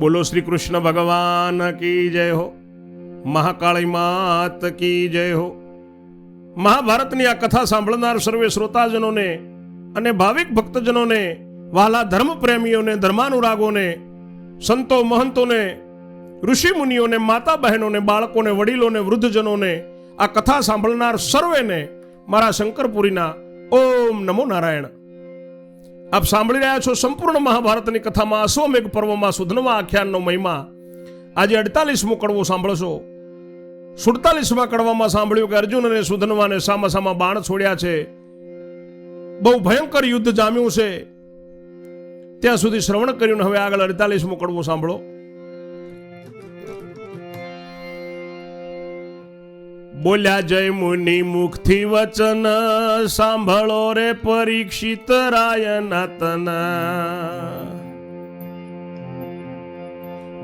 બોલો શ્રી કૃષ્ણ ભગવાન કી જય હો? મહાકાળી માત કી જય હો? મહાભારતની આ કથા સાંભળનાર સર્વે શ્રોતાજનોને અને ભાવિક ભક્તજનોને વાલા ધર્મ પ્રેમીઓને ધર્માનુરાગોને, સંતો મહંતોને ઋષિ મુનિઓને માતા બહેનોને બાળકોને, વડીલોને, વૃદ્ધજનોને આ કથા સાંભળનાર સર્વેને મારા શંકરપુરીના ઓમ નમો નારાયણ. આપ સાંભળી રહ્યા છો સંપૂર્ણ મહાભારતની કથામાં અશ્વમેઘ પર્વમાં સુધનવા આખ્યાનનો મહિમા. આજે અડતાલીસમો કડવો સાંભળશો. સુડતાલીસમાં કડવામાં સાંભળ્યું કે અર્જુન અને સુધનવાને સામા બાણ છોડ્યા છે. બહુ ભયંકર યુદ્ધ જામ્યું છે. ત્યાં સુધી શ્રવણ કર્યું હવે આગળ અડતાલીસમો કડવો સાંભળો. બોલ્યા જય મુનિ, મુખથી વચન સાંભળો રે પરીક્ષિત રાયના તના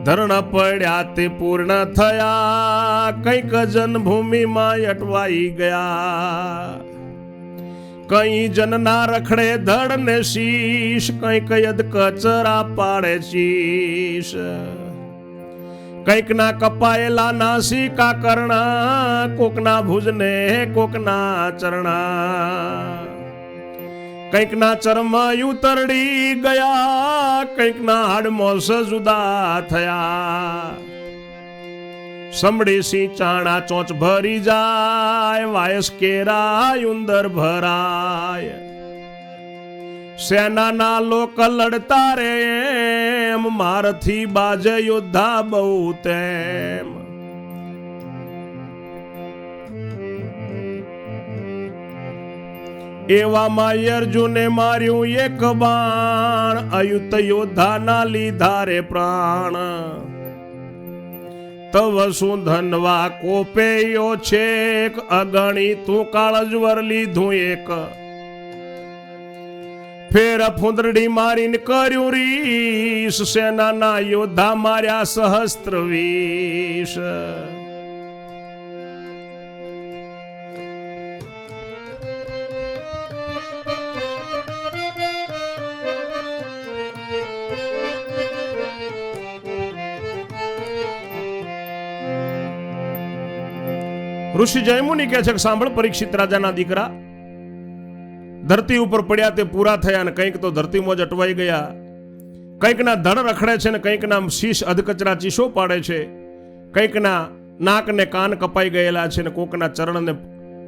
ધરણ પડ્યા તે પૂર્ણ થયા, કંઈક જન્મભૂમિમાં અટવાઈ ગયા. કઈ જનના રખડે ધડ ને શીશ, કંઈક યદ કચરા પાડે શીશ. કંઈકના કપાયેલા નાસિકા કર્ણા કોકના ભુજને કોકના ચરણા. કંઈકના ચરમાયું ઉતરડી ગયા કંઈકના હાડમોસ જુદા થયા. સમડી સી ચાણા ચોંચ ભરી જાય, વાયસ કેરાય ઉંદર ભરાય. સેનાના લોક લડતા રે એમ મારથી બાજે યોદ્ધા બહુ તેમ. એવામાં અર્જુને માર્યું એક બાણ, અયુત યોદ્ધાના લીધા રે પ્રાણ. તવ શું ધનવા કોપેયો છેક, અગણી તું કાળજવર લીધું એક. ફેર ફુંદરડી મારીને કર્યું રીસ. સેનાના યોદ્ધા માર્યા સહસ્ત્ર વીસ ઋષિ જયમુનિ કહે છે કે, સાંભળ, પરીક્ષિત રાજાના દીકરા ધરતી ઉપર પડ્યા તે પૂરા થયા અને કંઈક તો ધરતીમાં જ અટવાઈ ગયા. કંઈકના ધડ રખડે છે ને કંઈકના શીશ અધકચરા ચીસો પાડે છે. કંઈકના નાક ને કાન કપાઈ ગયેલા છે ને કોકના ચરણને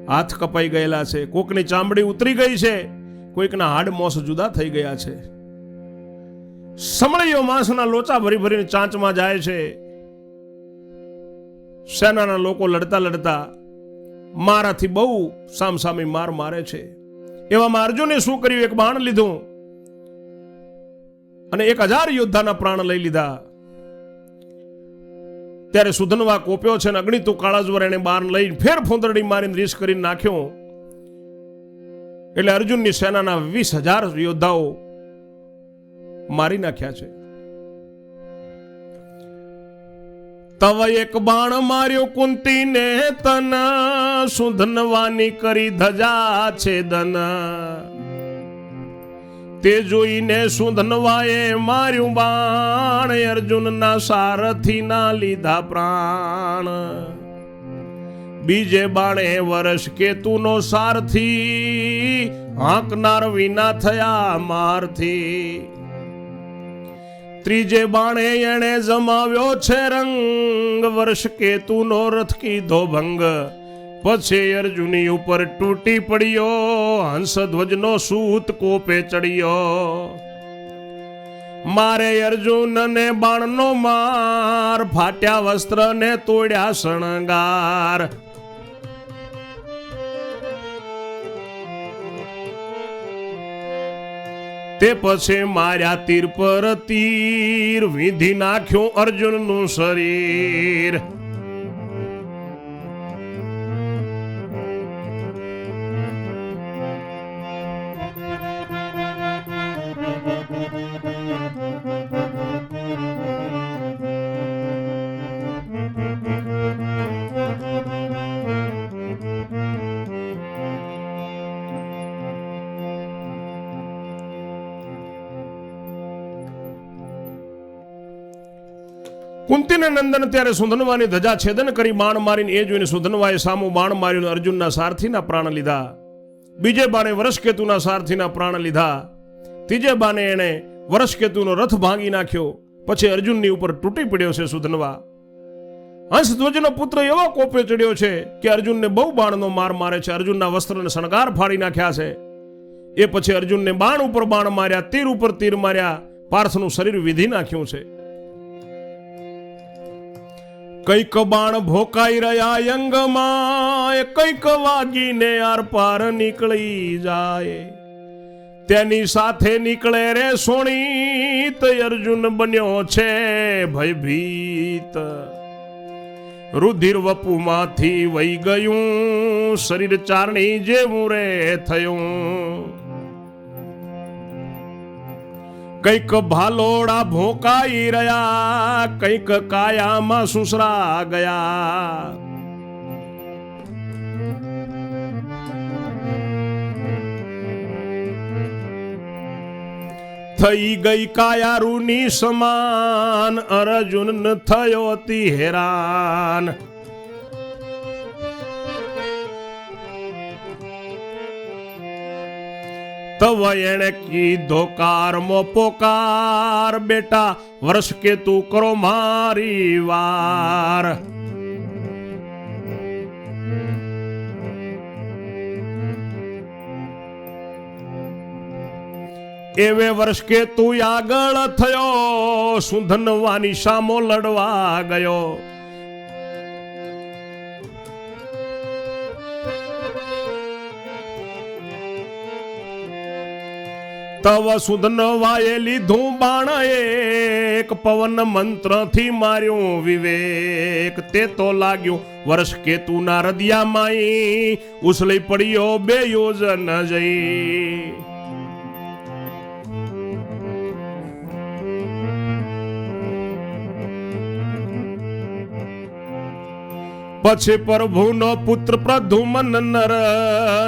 હાથ કપાઈ ગયેલા છે. કોકની ચામડી ઉતરી ગઈ છે, કોઈકના હાડ મોસ જુદા થઈ ગયા છે. સમળીઓ માંસના લોચા ભરી ભરીને ચાંચમાં જાય છે. સેનાના લોકો લડતા લડતા મારાથી બહુ સામસામી માર મારે છે. એવામાં અર્જુને શું કર્યું? એક બાણ લીધું અને એક હજાર યોદ્ધાના પ્રાણ લઈ લીધા. ત્યારે સુધનવા કોપ્યો છે ને અગ્નિતું કાળાજવર એને બાર લઈ ફેર ફોંદરડી મારીને રીસ કરીને નાખ્યો. એટલે અર્જુનની સેનાના વીસ હજાર યોદ્ધાઓ મારી નાખ્યા છે. તવ એક બાણ માર્યો કુંતીને તન, સુધનવાની કરી ધજા છેદન તે જોઈને સુધનવાએ માર્યું બાણ, અર્જુનના સારથી ના લીધા પ્રાણ. બીજે બાણે વર્ષ કેતુનો સારથી હાંકનાર વિના થયા મારથી. ત્રીજે બાણે એણે જમાવ્યો છે રંગ. વર્ષ કેતુનો રથ કીધો ભંગ. પછી અર્જુની ઉપર તૂટી પડ્યો. હંસધ્વજનો સૂત કોપે ચડ્યો. મારે અર્જુનને બાણનો માર. ફાટ્યા વસ્ત્ર ને તોડ્યા શણગાર. તે પછી માર્યા તીર પર તીર વિધિ નાખ્યું અર્જુનનું શરીર. કુંતીને નંદન ત્યારે સુધનવાની ધજા છેદન કરી બાણ મારીને એ જોઈને સુધનવાએ સામુ બાણ માર્યું અર્જુનના સારથીના પ્રાણ લીધા. બીજે બાને વરસકેતુના સારથીના પ્રાણ લીધા. ત્રીજે બાને એણે વરસકેતુનો રથ ભાંગી નાખ્યો. પછી અર્જુનની ઉપર તૂટી પડ્યો છે સુધનવા. હંસધ્વજનો પુત્ર એવો કોપે ચડ્યો છે કે અર્જુનને બહુ બાણનો માર મારે છે. અર્જુનના વસ્ત્રને શણગાર ફાડી નાખ્યા છે. એ પછી અર્જુનને બાણ ઉપર બાણ માર્યા, તીર ઉપર તીર માર્યા, પાર્થનું શરીર વિધી નાખ્યું છે. કંઈક બાણ ભોકાઈ રહ્યા યંગમાં કંઈક વાગીને આર પાર નીકળી જાય. તેની સાથે નીકળે રે સોણીત અર્જુન બન્યો છે ભયભીત. રુધિર વપુમાંથી વહી ગયું, શરીર ચારણી જેવું રે થયું. કંઈક ભાલોડા ભોકાઈ રહ્યા, કંઈક કાયામાં સુસરા ગયા. થઈ ગઈ કાયારૂની સમાન અર્જુન થયો અતિ હેરાન. તવ એણે કીધો કારમો પોકાર, બેટા, વર્ષ કે તું કરો મારી વાર. એવે વર્ષ કે તું આગળ થયો, સુધનવાની સામો લડવા ગયો. તવ સુધન વાયે લીધું બાણ એક પવન મંત્રથી માર્યું વિવેક. તે તો લાગ્યું, વર્ષ કેતુના હૃદયામાં ઉસલી પડ્યો બે યોજન જઈ. પછી પ્રભુનો પુત્ર પ્રધુમન નર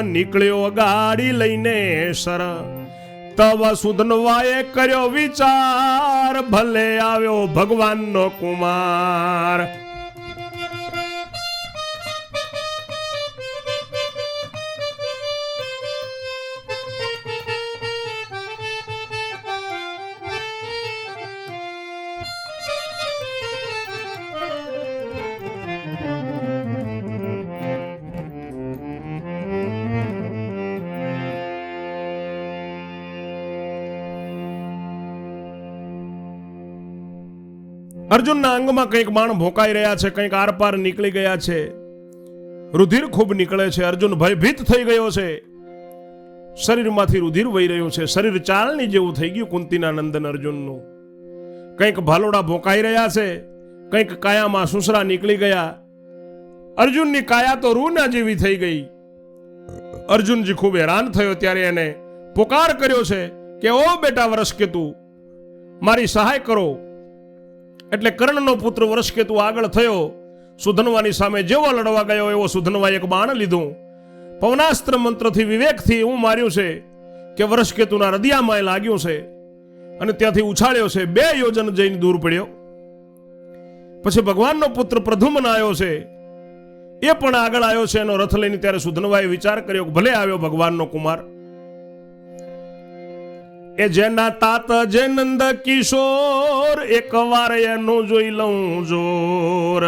નીકળ્યો ગાડી લઈને સર તવ સુધનવાએ કર્યો વિચાર ભલે આવ્યો ભગવાનનો કુમાર. અર્જુનના અંગમાં કંઈક બાણ ભોંકાઈ રહ્યા છે, કંઈક આરપાર નીકળી ગયા છે. રુધિર ખૂબ નીકળે છે. અર્જુન ભયભીત થઈ ગયો છે. શરીરમાંથી રુધિર વહી રહ્યું છે. શરીર ચાલની જેવું થઈ ગયું કુંતીના નંદન અર્જુનનું. કંઈક ભાલોડા ભોંકાઈ રહ્યા છે. કંઈક કાયામાં સુસરા નીકળી ગયા. અર્જુનની કાયા તો રૂના જેવી થઈ ગઈ. અર્જુનજી ખૂબ હેરાન થયો ત્યારે એને પોકાર કર્યો છે કે, ઓ બેટા વરસ કે તું મારી સહાય કરો. એટલે કર્ણનો પુત્ર વરસકેતુ આગળ થયો. સુધનવાની સામે જેવો લડવા ગયો એવો સુધનવાએ એક બાણ લીધું. પવનાસ્ત્ર મંત્રથી વિવેકથી એવું માર્યું છે કે વરસકેતુના હૃદયામાં લાગ્યું છે અને ત્યાંથી ઉછાળ્યો છે. બે યોજન જઈને દૂર પડ્યો. પછી ભગવાનનો પુત્ર પ્રધુમન આવ્યો છે. એ પણ આગળ આવ્યો છે એનો રથ લઈને ત્યારે સુધનવાએ વિચાર કર્યો કે ભલે આવ્યો ભગવાનનો કુમાર. એ જેના તાત જે નંદ કિશોર, એક વાર એનું જોઈ લઉં જોર.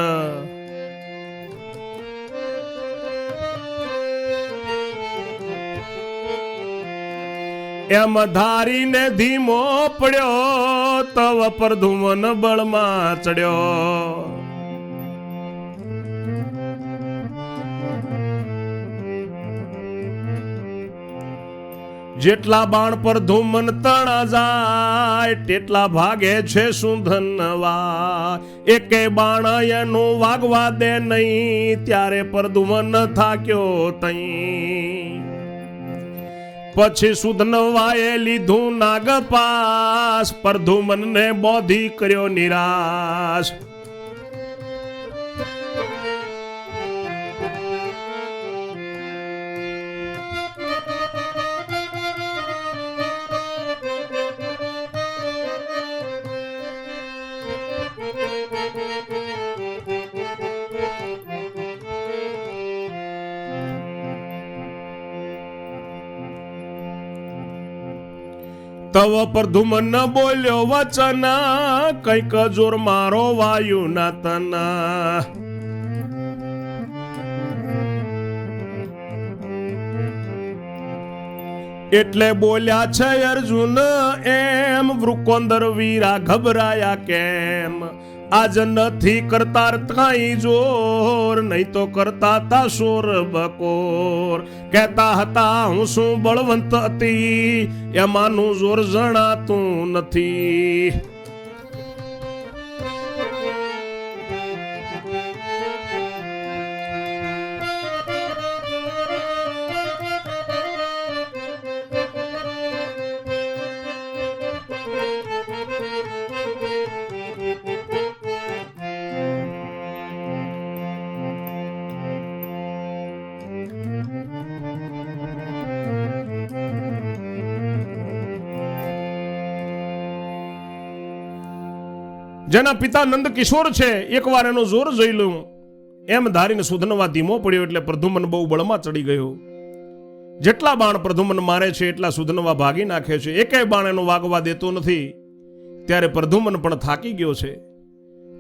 એમ ધારીને ધીમો પડ્યો, તવ પર ધુમન બળમાં ચડ્યો. જેટલા બાણ પર ધૂમન તણા જાય, તેટલા ભાગે છે સુંધનવા એકે બાણ એનું વાગવા દે નહીં, ત્યારે પર ધૂમન થાક્યો તઈ પછી સુધનવાએ લીધું નાગપાસ, પર ધુમનને બોધી કર્યો નિરાશ. તવ પ્રધુમન બોલ્યો, વચન, કંઈક જોર મારો વાયુ ના તના એટલે બોલ્યા છે અર્જુન, એમ વૃકોંદર વીરા ગભરાયા કેમ? આજ નથી કરતા કઈ જોર નહીં તો કરતા તા શોર બકોર. કહેતા હતા, હું શું બળવંત હતી એમાંનું જોર જણાતું નથી. જેના પિતા નંદ કિશોર છે, એકવાર એનો જોર જોઈ લઉં એમ ધારીને સુધનવા ધીમો પડ્યો એટલે પ્રધુમન બહુ બળમાં ચડી ગયો. જેટલા બાણ પ્રધુમન મારે છે, એટલા સુધનવા ભાગી નાખે છે. એકેય બાણ એનો વાગવા દેતો નથી. ત્યારે પ્રધુમન પણ થાકી ગયો છે.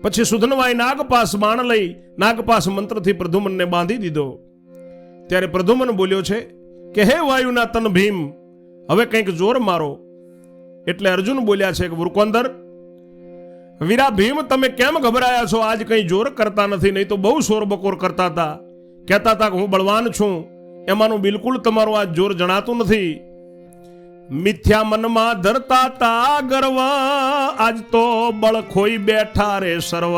પછી સુધનવાએ નાગપાસ બાણ લઈ, નાગપાસ મંત્રથી પ્રધુમનને બાંધી દીધો. ત્યારે પ્રધુમન બોલ્યો છે, કે હે વાયુના તન ભીમ હવે કંઈક જોર મારો. એટલે અર્જુન બોલ્યા છે કે, વૃકોંદર વીરા ભીમ તમે કેમ ગભરાયા છો? આજ કંઈ જોર કરતા નથી, નહીં તો બહુ શોર બકોર કરતા હતા. કહેતા હતા કે હું બળવાન છું. એમાંનું બિલકુલ તમારું આજ જોર જણાતું નથી. મિથ્યા મનમાં ધરતા તા ગર્વ, આજ તો બળ ખોઈ બેઠા રે સર્વ.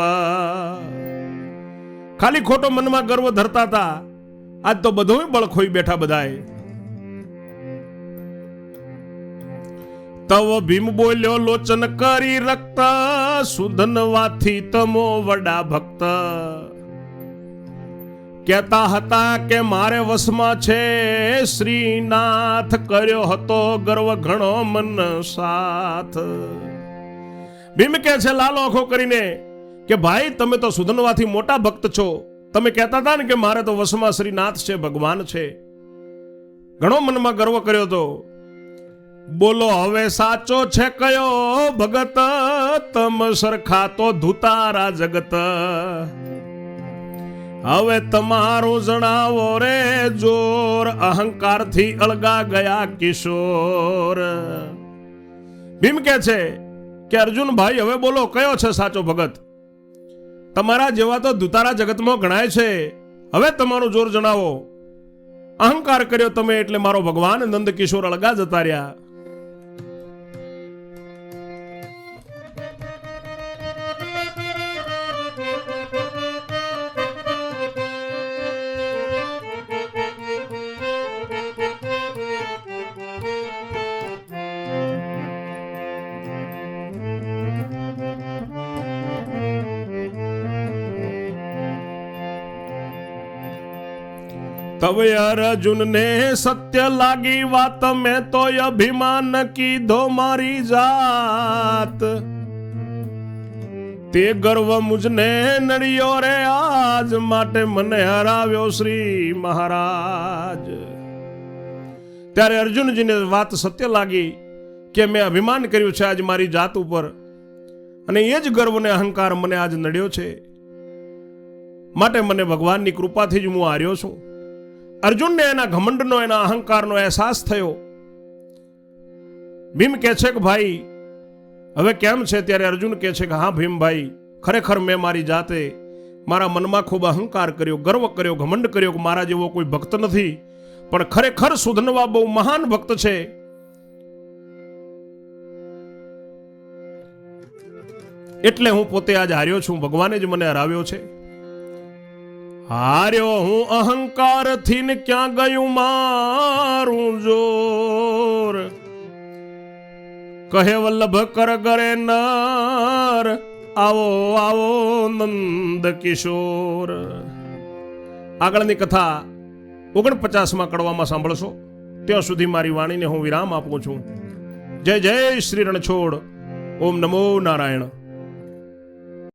ખાલી ખોટો મનમાં ગર્વ ધરતા હતા આજ તો બધું બળ ખોઈ બેઠા બધાએ તવ ભીમ બોલ્યો, લોચન કરી રક્ત, સુધનવાથી તમો વડા ભક્ત. કહેતા હતા કે મારે વસમાં છે, શ્રીનાથ કર્યો હતો ગર્વ ઘણો મન સાથ. ભીમ કે છે, લાલો આંખો કરીને કે ભાઈ, તમે તો સુધનવાથી મોટા ભક્ત છો. તમે કહેતા હતા ને કે મારે તો વસમાં શ્રીનાથ છે, ભગવાન છે. ઘણો મનમાં ગર્વ કર્યો હતો. બોલો, હવે સાચો છે કયો ભગત? તમ સરખા તો ધુતારા જગત. હવે તમારું જણાવો રે, જોર અહંકારથી અળગા ગયા કિશોર. ભીમ કે છે કે અર્જુન ભાઈ હવે બોલો, કયો છે સાચો ભગત? તમારા જેવા તો દુતારા જગતમાં ગણાય છે. હવે તમારું જોર જણાવો. અહંકાર કર્યો તમે એટલે મારો ભગવાન નંદ કિશોર અળગા જતા રહ્યા. તવે અર્જુનને સત્ય લાગી વાત, મેં તો અભિમાન કીધો મારી જાત. તે ગર્વ મુજને નડ્યો રે આજ, માટે મને હરાવ્યો શ્રી મહારાજ. ત્યારે અર્જુનજીને વાત સત્ય લાગી કે મેં અભિમાન કર્યું છે આજ મારી જાત ઉપર. અને એ જ ગર્વને અહંકાર મને આજ નડ્યો છે. માટે મને ભગવાનની કૃપાથી જ હું હાર્યો છું. અર્જુનને એના ઘમંડનો, એના અહંકારનો અહેસાસ થયો. ભીમ કહે છે કે, ભાઈ, હવે કેમ છે? ત્યારે અર્જુન કહે છે કે, હા, ભીમભાઈ, ખરેખર મેં મારી જાતે મારા મનમાં ખૂબ અહંકાર કર્યો, ગર્વ કર્યો, ઘમંડ કર્યો કે મારા જેવો કોઈ ભક્ત નથી. પણ ખરેખર સુધનવા બહુ મહાન ભક્ત છે. એટલે હું પોતે આજ હાર્યો છું. ભગવાને જ મને હરાવ્યો છે. હાર્યો હું અહંકારથી ને ક્યાં ગયું મારું જોર? કહે વલ્લભ, કર ગરે નર, આવો આવો નંદ કિશોર. આગળની કથા ઓગણપચાસમાં કડવામાં સાંભળશો. ત્યાં સુધી મારી વાણીને હું વિરામ આપું છું. જય જય શ્રી રણછોડ. ઓમ નમો નારાયણ.